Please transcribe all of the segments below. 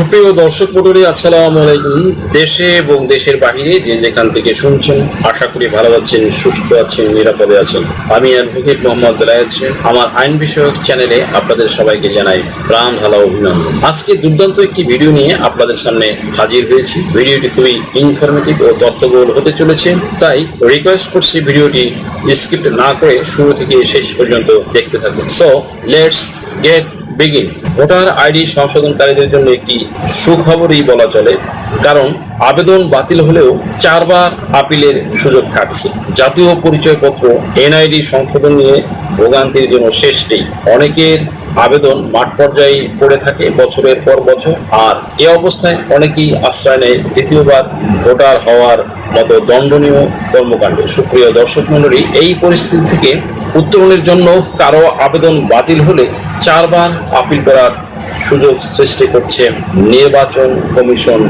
সুপ্রিয় দর্শক মন্ডলী আসসালাম আলাইকুম। দেশে এবং দেশের বাহিরে যে যেখান থেকে শুনছেন, আশা করি ভালো আছেন, সুস্থ আছেন, নিরাপদে আছেন। আমি অ্যাডভোকেট মোহাম্মদ বেলায়েত। আমার আইন বিষয়ক চ্যানেলে আপনাদের সবাইকে জানাই প্রাণ ভালো অভিনন্দন। আজকে দুর্দান্ত একটি ভিডিও নিয়ে আপনাদের সামনে হাজির হয়েছি। ভিডিওটি খুবই ইনফরমেটিভ ও তথ্যবহুল হতে চলেছে। তাই রিকোয়েস্ট করছি ভিডিওটি স্ক্রিপ্ট না করে শুরু থেকে শেষ পর্যন্ত দেখতে থাকুন। So let's get begin voter ID সংশোধনকারীদের জন্য একটি সুখবরই বলা চলে, কারণ আবেদন বাতিল হলেও চারবার আপিলের সুযোগ থাকছে। জাতীয় পরিচয়পত্র, এনআইডি সংশোধন নিয়ে ভোগান্তির জন্য শেষ নেই। অনেকের আবেদন মাঠ পর্যায়ে পড়ে থাকে বছরের পর বছর, আর এ অবস্থায় অনেকেই আশ্রয় নেয় দ্বিতীয়বার ভোটার হওয়ার মতো দণ্ডনীয় কর্মকাণ্ড। সুপ্রিয় দর্শক মণ্ডলী, এই পরিস্থিতি থেকে উত্তরণের জন্য কারও আবেদন বাতিল হলে চারবার আপিল করার সুযোগ সৃষ্টি করছে নির্বাচন কমিশন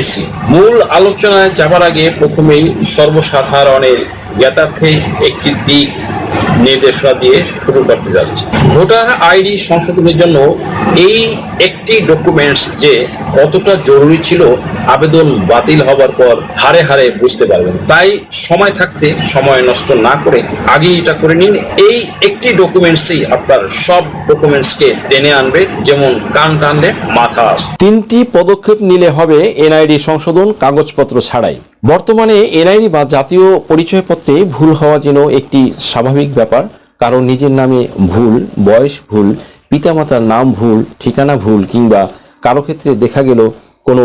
ইসি। মূল আলোচনায় যাবার আগে প্রথমেই সর্বসাধারণের জ্ঞাতার্থে একটি দিক নির্দেশনা দিয়ে শুরু করতে যাচ্ছে। ভোটার আইডি সংশোধনের জন্য এই একটি ডকুমেন্টস যে কতটা জরুরি ছিল, আবেদন বাতিল হবার পর হারে হারে বুঝতে পারবেন। তাই সময় থাকতে সময় নষ্ট না করে আগেই এটা করে নিন। এই একটি ডকুমেন্টসই আপনার সব ডকুমেন্টসকে টেনে আনবে, যেমন কান টানলে মাথা আসে তিনটি পদক্ষেপ নিলে হবে এনআইডি সংশোধন, কাগজপত্র ছাড়াই। বর্তমানে এনআইডি বা জাতীয় পরিচয়পত্রে ভুল হওয়া যেন একটি স্বাভাবিক ব্যাপার, কারণ নিজের নামে ভুল, বয়স ভুল পিতামাতার নাম ভুল, ঠিকানা ভুল, কিংবা কারও ক্ষেত্রে দেখা গেল কোনো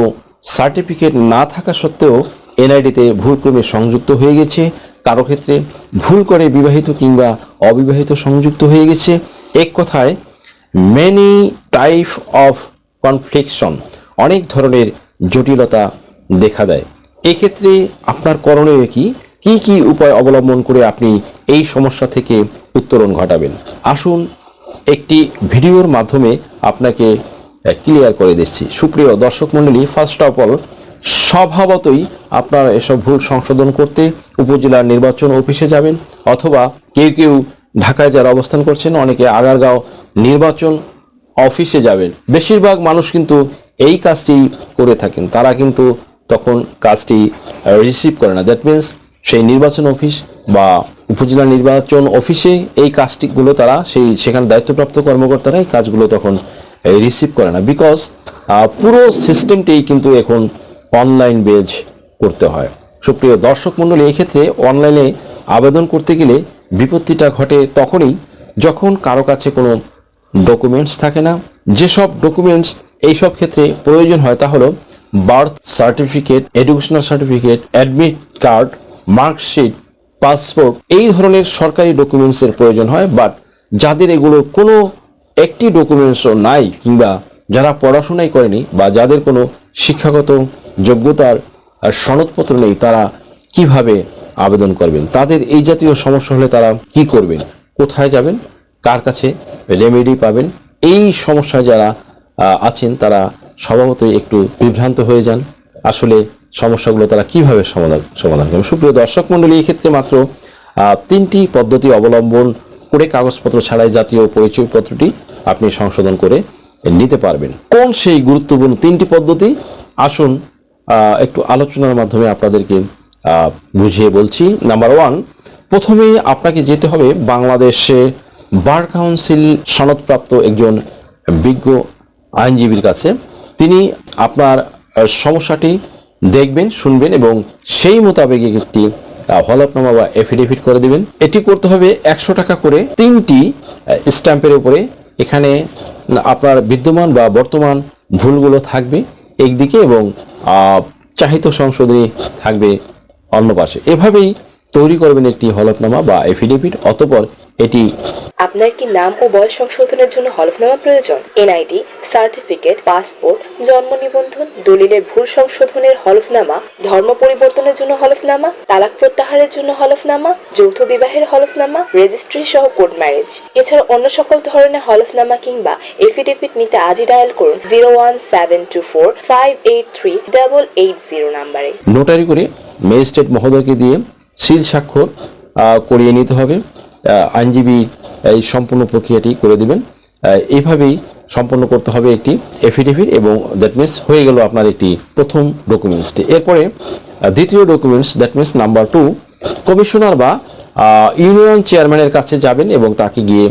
সার্টিফিকেট না থাকা সত্ত্বেও এনআইডিতে ভুলক্রমে সংযুক্ত হয়ে গেছে, কারও ক্ষেত্রে ভুল করে বিবাহিত কিংবা অবিবাহিত সংযুক্ত হয়ে গেছে। এক কথায় মেনি টাইপ অফ কনফ্লিকশন অনেক ধরনের জটিলতা দেখা দেয়। এক্ষেত্রে আপনার করণীয় কি? কি কি উপায় অবলম্বন করে আপনি এই সমস্যা থেকে উত্তরণ ঘটাবেন? আসুন একটি ভিডিওর মাধ্যমে আপনাকে ক্লিয়ার করে দিচ্ছি। সুপ্রিয় দর্শক মণ্ডলী ফার্স্ট অফ অল স্বভাবতই আপনারা এসব ভুল সংশোধন করতে উপজেলা নির্বাচন অফিসে যাবেন, অথবা কেউ কেউ ঢাকায় যারা অবস্থান করছেন, অনেকে আগারগাঁও নির্বাচন অফিসে যাবেন। বেশিরভাগ মানুষ কিন্তু এই কাজটি করে থাকেন। তারা কিন্তু তখন কাজটি রিসিভ করে না। দ্যাট মিন্স সেই নির্বাচন অফিস বা উপজেলা নির্বাচন অফিসে এই কাজটিগুলো তারা সেই সেখানে দায়িত্বপ্রাপ্ত কর্মকর্তারা এই কাজগুলো তখন রিসিভ করে না। বিকজ পুরো সিস্টেমটাই কিন্তু এখন অনলাইন বেজ করতে হয়। সুপ্রিয় দর্শক মণ্ডলী এই ক্ষেত্রে অনলাইনে আবেদন করতে গেলে বিপত্তিটা ঘটে তখনই যখন কারও কাছে কোনো ডকুমেন্টস থাকে না। যেসব ডকুমেন্টস এই সব ক্ষেত্রে প্রয়োজন হয় তা হলো birth certificate educational certificate admit card marksheet passport, এই ধরনের সরকারি ডকুমেন্টসের প্রয়োজন হয় বাট যাদের এগুলো কোনো একটি ডকুমেন্টসও নাই, কিংবা যারা পড়াশোনাই করেনি বা যাদের কোনো শিক্ষাগত যোগ্যতার সনদপত্র নেই, তারা কীভাবে আবেদন করবেন? তাদের এই জাতীয় সমস্যা হলে তারা কি করবেন? কোথায় যাবেন? কার কাছে রেমেডি পাবেন? এই সমস্যায় যারা আছেন, তারা স্বভাবতই একটু বিভ্রান্ত হয়ে যান। আসলে সমস্যাগুলো তারা কীভাবে সমাধান সমাধান করবে? সুপ্রিয় দর্শক মণ্ডলী এক্ষেত্রে মাত্র তিনটি পদ্ধতি অবলম্বন করে কাগজপত্র ছাড়াই জাতীয় পরিচয়পত্রটি আপনি সংশোধন করে নিতে পারবেন। কোন সেই গুরুত্বপূর্ণ তিনটি পদ্ধতি? আসুন একটু আলোচনার মাধ্যমে আপনাদেরকে বুঝিয়ে বলছি। নাম্বার ওয়ান প্রথমে আপনাকে যেতে হবে বাংলাদেশে বার কাউন্সিল সনদপ্রাপ্ত একজন বিজ্ঞ আইনজীবীর কাছে। তিনি আপনার সমস্যাটি দেখবেন, শুনবেন এবং সেই মোতাবেক একটি হলফনামা বা এফিডেভিট করে দিবেন। এটি করতে হবে একশো টাকা করে তিনটি স্ট্যাম্পের উপরে। এখানে আপনার বিদ্যমান বা বর্তমান ভুলগুলো থাকবে একদিকে এবং চাহিত সংশোধনী থাকবে অন্য পাশে। এভাবেই তৈরি করবেন একটি হলফনামা বা এফিডেভিট অতপর এটি আপনার কি নাম ও বয়স সংশোধনের জন্য হলফনামা প্রয়োজন? এনআইডি সার্টিফিকেট পাসপোর্ট জন্ম নিবন্ধন দলিলের ভুল সংশোধনের হলফনামা ধর্ম পরিবর্তনের জন্য হলফনামা তালাক প্রত্যাহারের জন্য হলফনামা যৌথ বিবাহের হলফনামা রেজিস্ট্রি সহ কোর্ট ম্যারেজ এছাড়া অন্য সকল ধরনের হলফনামা কিংবা এফিডেভিট নিতে আজই ডায়াল করুন zero one seven two four five eight three double eight zero নাম্বারে। নোটারি করে ম্যাজিস্ট্রেট মহোদয়কে দিয়ে সিল স্বাক্ষর করিয়ে নিতে হবে। আইনজীবী এই সম্পূর্ণ প্রক্রিয়াটি করে দিবেন। এইভাবেই সম্পন্ন করতে হবে একটি এফিডেভিট এবং দ্যাট মিনস হয়ে গেল আপনার একটি প্রথম ডকুমেন্টসটি এরপরে দ্বিতীয় documents that means number two commissioner বা ইউনিয়ন চেয়ারম্যানের কাছে যাবেন এবং তাকে গিয়ে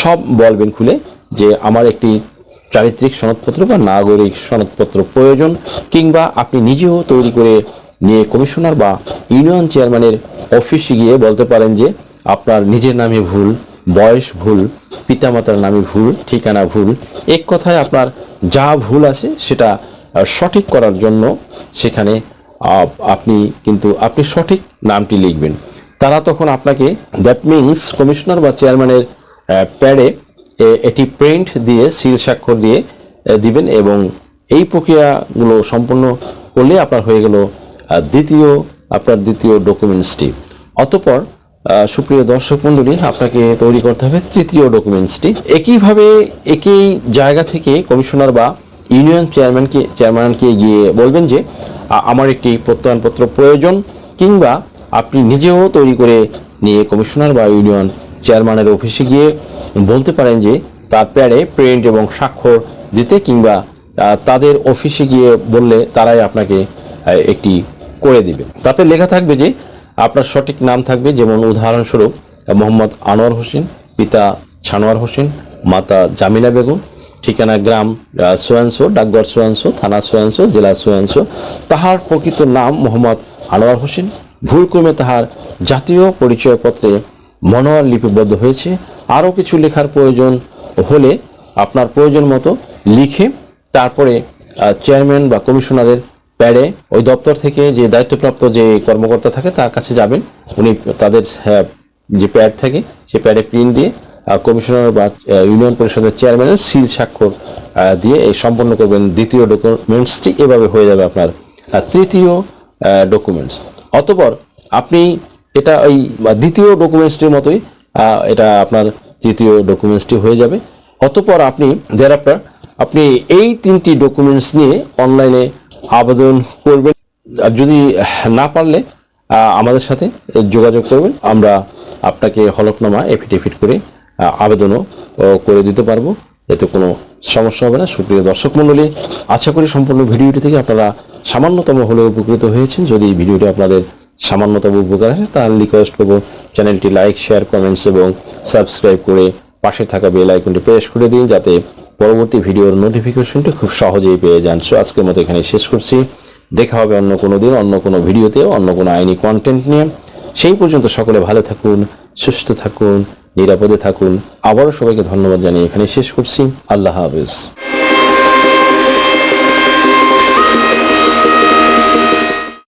সব বলবেন খুলে যে আমার একটি চারিত্রিক সনদপত্র বা নাগরিক সনদপত্র প্রয়োজন কিংবা আপনি নিজেও তৈরি করে নিয়ে কমিশনার বা ইউনিয়ন চেয়ারম্যানের অফিসে গিয়ে বলতে পারেন যে আপনার নিজের নামে ভুল, বয়স ভুল, পিতামাতার নামে ভুল, ঠিকানা ভুল, এক কথায় আপনার যা ভুল আছে সেটা সঠিক করার জন্য সেখানে আপনি কিন্তু, আপনি সঠিক নামটি লিখবেন। তারা তখন আপনাকে দ্যাট মিনস কমিশনার বা চেয়ারম্যানের প্যাডে এটি প্রিন্ট দিয়ে সিল স্বাক্ষর দিয়ে দিবেন এবং এই প্রক্রিয়াগুলো সম্পন্ন করলে আপনার হয়ে গেল দ্বিতীয়, আপনার দ্বিতীয় ডকুমেন্টসটি অতপর সুপ্রিয় দর্শক মণ্ডলী, আপনাকে তৈরি করতে হবে তৃতীয় ডকুমেন্টসটি। একইভাবে একই জায়গা থেকে কমিশনার বা ইউনিয়ন চেয়ারম্যানকে চেয়ারম্যানকে গিয়ে বলবেন যে আমার একটি প্রত্যয়নপত্র প্রয়োজন, কিংবা আপনি নিজেও তৈরি করে নিয়ে কমিশনার বা ইউনিয়ন চেয়ারম্যানের অফিসে গিয়ে বলতে পারেন যে, তার প্যাডে প্রিন্ট এবং স্বাক্ষর দিতে, কিংবা তাদের অফিসে গিয়ে বললে তারাই আপনাকে একটি করে দিবে। তাতে লেখা থাকবে যে আপনার সঠিক নাম থাকবে, যেমন উদাহরণস্বরূপ, মোহাম্মদ আনোয়ার হোসেন, পিতা ছানোয়ার হোসেন, মাতা জামিলা বেগম, ঠিকানা গ্রাম সোয়ানসো, ডাকঘর সোয়ানসো, থানা সোয়ানসো, জেলা সোয়ানসো। তাহার প্রকৃত নাম মোহাম্মদ আনোয়ার হোসেন। ভুলক্রমে তাহার জাতীয় পরিচয়পত্রে মনোয়ার লিপিবদ্ধ হয়েছে। আরও কিছু লেখার প্রয়োজন হলে আপনার প্রয়োজন মতো লিখে, তারপরে চেয়ারম্যান বা কমিশনারের প্যাডে ওই দপ্তর থেকে যে দায়িত্বপ্রাপ্ত যে কর্মকর্তা থাকে তার কাছে যাবেন। উনি তাদের আহ, যে প্যাড থাকে সে প্যাডে প্রিন্ট দিয়ে কমিশনার বা ইউনিয়ন পরিষদের চেয়ারম্যানের সিল স্বাক্ষর দিয়ে এই সম্পন্ন করবেন দ্বিতীয় ডকুমেন্টসটি। এভাবে হয়ে যাবে আপনার তৃতীয় ডকুমেন্টস। অতপর আপনি এটা ওই দ্বিতীয় ডকুমেন্টসটির মতোই এটা আপনার তৃতীয় ডকুমেন্টসটি হয়ে যাবে। অতপর আপনি আফটার আপনি এই তিনটি ডকুমেন্টস নিয়ে অনলাইনে আবেদন করবেন। আর যদি না পারলে আমাদের সাথে যোগাযোগ করবেন। আমরা আপনাকে হলফনামা এফিডেভিট করে আবেদনও করে দিতে পারব। এতে কোনো সমস্যা হবে না। সুপ্রিয় দর্শক মণ্ডলী, আশা করি সম্পূর্ণ ভিডিওটি থেকে আপনারা সামান্যতম হলেও উপকৃত হয়েছেন। যদি ভিডিওটি আপনাদের সামান্যতম উপকার আসে, তাহলে রিকোয়েস্ট করব চ্যানেলটি লাইক শেয়ার কমেন্টস এবং সাবস্ক্রাইব করে পাশে থাকা বেল আইকনটি প্রেস করে দিন, যাতে পরবর্তী ভিডিওর নোটিফিকেশনটি খুব সহজেই পেয়ে যান। সো আজকের মতো এখানে শেষ করছি। দেখা হবে অন্য কোনো দিন, অন্য কোনো ভিডিওতে, অন্য কোনো আইনি কন্টেন্ট নিয়ে। সেই পর্যন্ত সকলে ভালো থাকুন, সুস্থ থাকুন, নিরাপদে থাকুন। আবারও সবাইকে ধন্যবাদ জানিয়ে এখানে শেষ করছি। আল্লাহ হাফেজ।